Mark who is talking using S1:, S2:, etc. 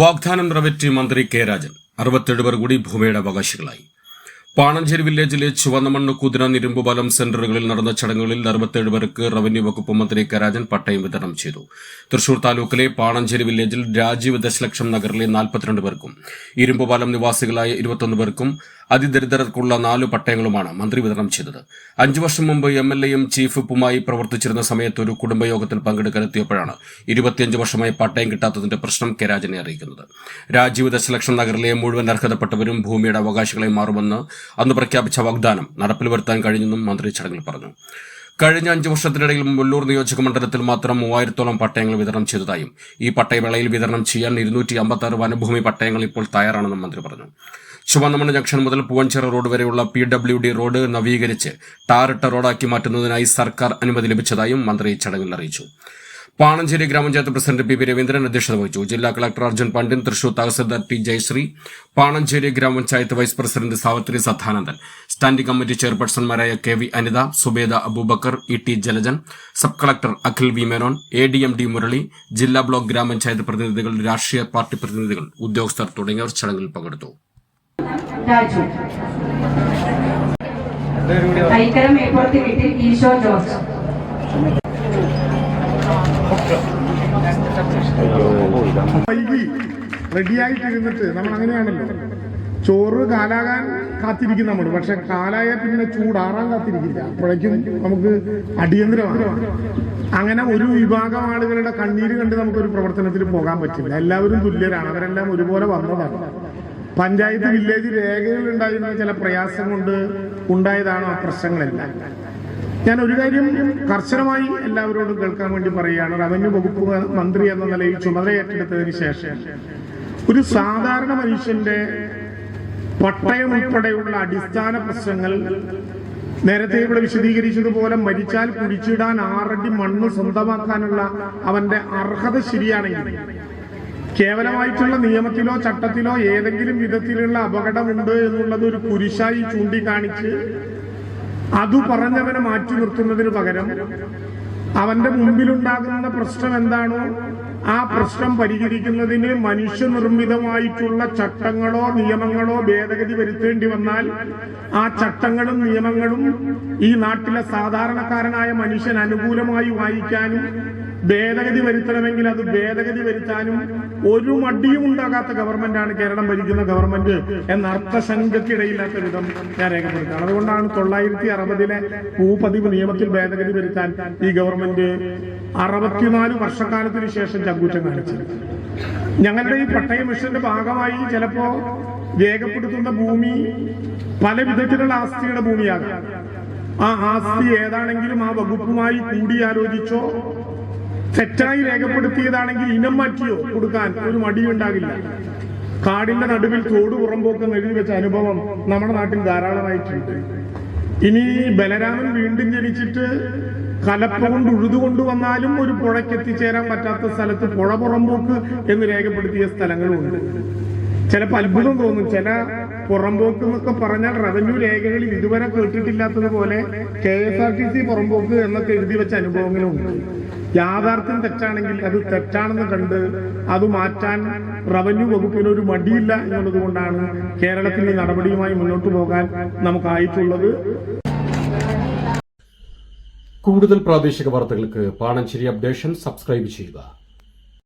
S1: വാഗ്ദാനം നിറവേറ്റി മന്ത്രി കെ രാജൻ അറുപത്തേഴ് പേർ കൂടി ഭൂമിയുടെ അവകാശികളായി. പാണഞ്ചേരി വില്ലേജിലെ ചുവന്നമണ്ണ് കുതിര നിരുമ്പുപാലം സെന്ററുകളിൽ നടന്ന ചടങ്ങുകളിൽ അറുപത്തേഴ് പേർക്ക് റവന്യൂ വകുപ്പ് മന്ത്രി കെ രാജൻ പട്ടയം വിതരണം ചെയ്തു. തൃശൂർ താലൂക്കിലെ പാണഞ്ചേരി വില്ലേജിൽ രാജീവ് ദശലക്ഷം നഗറിലെ നാൽപ്പത്തിരണ്ട് പേർക്കും ഇരുമ്പുപാലം നിവാസികളായ ഇരുപത്തൊന്ന് പേർക്കും അതിദരിദ്രർക്കുള്ള നാല് പട്ടയങ്ങളുമാണ് മന്ത്രി വിതരണം ചെയ്തത്. അഞ്ചു വർഷം മുമ്പ് എം എൽ എയും ചീഫ് വിപ്പുമായി പ്രവർത്തിച്ചിരുന്ന സമയത്ത് ഒരു കുടുംബയോഗത്തിൽ പങ്കെടുക്കാനെത്തിയപ്പോഴാണ് ഇരുപത്തിയഞ്ച് വർഷമായി പട്ടയം കിട്ടാത്തതിന്റെ പ്രശ്നം കെ രാജനെ അറിയിക്കുന്നത്. രാജീവ് ദശലക്ഷം നഗറിലെ മുഴുവൻ അർഹതപ്പെട്ടവരും ഭൂമിയുടെ അവകാശികളെ മാറുമെന്ന് അന്ന് പ്രഖ്യാപിച്ച വാഗ്ദാനം നടപ്പിൽ വരുത്താൻ കഴിഞ്ഞെന്നും മന്ത്രി ചടങ്ങിൽ പറഞ്ഞു. കഴിഞ്ഞ അഞ്ച് വർഷത്തിനിടയിൽ മുല്ലൂർ നിയോജക മണ്ഡലത്തിൽ മാത്രം മൂവായിരത്തോളം പട്ടയങ്ങൾ വിതരണം ചെയ്തതായും ഈ പട്ടയവേളയിൽ വിതരണം ചെയ്യാൻ ഇരുന്നൂറ്റി അമ്പത്തി ആറ് വനഭൂമി പട്ടയങ്ങൾ ഇപ്പോൾ തയ്യാറാണെന്നും മന്ത്രി പറഞ്ഞു. ചുവന്നമണ് ജംഗ്ഷൻ മുതൽ പൂവഞ്ചിറ റോഡ് വരെയുള്ള പി ഡബ്ല്യു ഡി റോഡ് നവീകരിച്ച് ടാറിട്ട റോഡാക്കി മാറ്റുന്നതിനായി സർക്കാർ അനുമതി ലഭിച്ചതായും മന്ത്രി ചടങ്ങിൽ അറിയിച്ചു. പാണഞ്ചേരി ഗ്രാമപഞ്ചായത്ത് പ്രസിഡന്റ് പി പി രവീന്ദ്രൻ അധ്യക്ഷത വഹിച്ചു. ജില്ലാ കളക്ടർ അർജുൻ പണ്ഡിൻ തൃശൂർ തഹസിൽദാർ ടി ജയശ്രീ പാണഞ്ചേരി ഗ്രാമപഞ്ചായത്ത് vice president Savithri Sadanandan standing committee ചെയർപേഴ്സൺമാരായ K V Anitha Subaida Aboobacker E T Jalajan sub collector Akhil V Menon A D M D Murali ജില്ലാ ബ്ലോക്ക് ഗ്രാമപഞ്ചായത്ത് പ്രതിനിധികൾ രാഷ്ട്രീയ പാർട്ടി പ്രതിനിധികൾ ഉദ്യോഗസ്ഥർ തുടങ്ങിയവർ ചടങ്ങിൽ പങ്കെടുത്തു.
S2: രാജു ഐക്കരം മേപ്പുറത്ത് വീട്ടിൽ ഈശോ ജോർജ്.
S3: റെഡിയായിട്ടിരുന്നിട്ട് നമ്മൾ അങ്ങനെയാണല്ലോ ചോറ് കാലാകാൻ കാത്തിരിക്കും നമ്മൾ പക്ഷെ കാലായ പിന്നെ ചൂടാറാൻ കാത്തിരിക്കില്ല. അപ്പോഴേക്കും നമുക്ക് അടിയന്തരമാണ്. അങ്ങനെ ഒരു വിഭാഗം ആളുകളുടെ കണ്ണീര് കണ്ട് നമുക്കൊരു പ്രവർത്തനത്തിൽ പോകാൻ പറ്റില്ല. എല്ലാവരും തുല്യരാണ്. അവരെല്ലാം ഒരുപോലെ വന്നതാണ്. പഞ്ചായത്ത് വില്ലേജ് രേഖകൾ ഉണ്ടായിരുന്ന ചില പ്രയാസം കൊണ്ട് ഉണ്ടായതാണ് ആ പ്രശ്നങ്ങളെല്ലാം. ഞാൻ ഒരു കാര്യം കർശനമായി എല്ലാവരോടും കേൾക്കാൻ വേണ്ടി പറയുകയാണ്. റവന്യൂ വകുപ്പ് മന്ത്രി എന്ന നിലയിൽ ചുമതല ഏറ്റെടുത്തതിന് ശേഷം ഒരു സാധാരണ മനുഷ്യന്റെ പട്ടയം ഉൾപ്പെടെയുള്ള അടിസ്ഥാന പ്രശ്നങ്ങൾ നേരത്തെ ഇവിടെ വിശദീകരിച്ചതുപോലെ മരിച്ചാൽ കുഴിച്ചിടാൻ ആറടി മണ്ണ് സ്വന്തമാക്കാനുള്ള അവന്റെ അർഹത ശരിയാണെങ്കിൽ കേവലമായിട്ടുള്ള നിയമത്തിലോ ചട്ടത്തിലോ ഏതെങ്കിലും വിധത്തിലുള്ള അപകടമുണ്ട് എന്നുള്ളത് ഒരു കുരിശായി ചൂണ്ടിക്കാണിച്ച് അതു പറഞ്ഞവനെ മാറ്റി നിർത്തുന്നതിന് പകരം അവന്റെ മുമ്പിലുണ്ടാകുന്ന പ്രശ്നം എന്താണോ ആ പ്രശ്നം പരിഹരിക്കുന്നതിന് മനുഷ്യനിർമ്മിതമായിട്ടുള്ള ചട്ടങ്ങളോ നിയമങ്ങളോ ഭേദഗതി വരുത്തേണ്ടി വന്നാൽ ആ ചട്ടങ്ങളും നിയമങ്ങളും ഈ നാട്ടിലെ സാധാരണക്കാരനായ മനുഷ്യൻ അനുകൂലമായി വായിക്കാനും ഭേദഗതി വരുത്തണമെങ്കിൽ അത് ഭേദഗതി വരുത്താനും ഒരു മടിയും ഉണ്ടാകാത്ത ഗവൺമെന്റാണ് കേരളം ഭരിക്കുന്ന ഗവൺമെന്റ് എന്ന അർത്ഥശങ്കക്കിടയില്ലാത്ത വിധം ഞാൻ രേഖപ്പെടുത്തുകയാണ്. അതുകൊണ്ടാണ് തൊള്ളായിരത്തി അറുപതിലെ ഭൂപതിവ് നിയമത്തിൽ ഭേദഗതി വരുത്താൻ ഈ ഗവൺമെന്റ് അറുപത്തിനാല് വർഷക്കാലത്തിന് ശേഷം ചങ്കൂറ്റം കാണിച്ചത്. ഞങ്ങളുടെ ഈ പട്ടയ മിഷന്റെ ഭാഗമായി ചിലപ്പോ രേഖപ്പെടുത്തുന്ന ഭൂമി പല വിധത്തിലുള്ള ആസ്തിയുടെ ഭൂമിയാകാം. ആ ആസ്തി ഏതാണെങ്കിലും ആ വകുപ്പുമായി കൂടിയാലോചിച്ചോ തെറ്റായി രേഖപ്പെടുത്തിയതാണെങ്കിൽ ഇനം മാറ്റിയോ? കൊടുക്കാൻ ഒരു മടിയുണ്ടാകില്ല. കാടിന്റെ നടുവിൽ തോട് പുറമ്പോക്കം എഴുതി വെച്ച അനുഭവം നമ്മുടെ നാട്ടിൽ ധാരാളമായിട്ടുണ്ട്. ഇനി ബലരാമൻ വീണ്ടും ജനിച്ചിട്ട് കലപ്പ കൊണ്ട് ഉഴുതുകൊണ്ട് വന്നാലും ഒരു പുഴയ്ക്ക് എത്തിച്ചേരാൻ പറ്റാത്ത സ്ഥലത്ത് പുഴ പുറമ്പോക്ക് എന്ന് രേഖപ്പെടുത്തിയ സ്ഥലങ്ങളുമുണ്ട് ചിലപ്പോൾ അത്ഭുതം തോന്നും. ചില പുറമ്പോക്ക് എന്നൊക്കെ പറഞ്ഞാൽ റവന്യൂ രേഖകളിൽ ഇതുവരെ കേട്ടിട്ടില്ലാത്തതുപോലെ K S R T C പുറമ്പോക്ക് എന്നൊക്കെ എഴുതി വെച്ച അനുഭവങ്ങളുണ്ട്. യാഥാർത്ഥ്യം തെറ്റാണെങ്കിൽ അത് തെറ്റാണെന്ന് കണ്ട് അത് മാറ്റാൻ റവന്യൂ വകുപ്പിന് ഒരു മടിയില്ല എന്നുള്ളത് കൊണ്ടാണ് കേരളത്തിൽ ഈ നടപടിയുമായി മുന്നോട്ട് പോകാൻ നമുക്കായിട്ടുള്ളത്.
S1: കൂടുതൽ പ്രാദേശിക വാർത്തകൾക്ക് പാണഞ്ചേരി അപ്ഡേഷൻ സബ്സ്ക്രൈബ് ചെയ്യുക.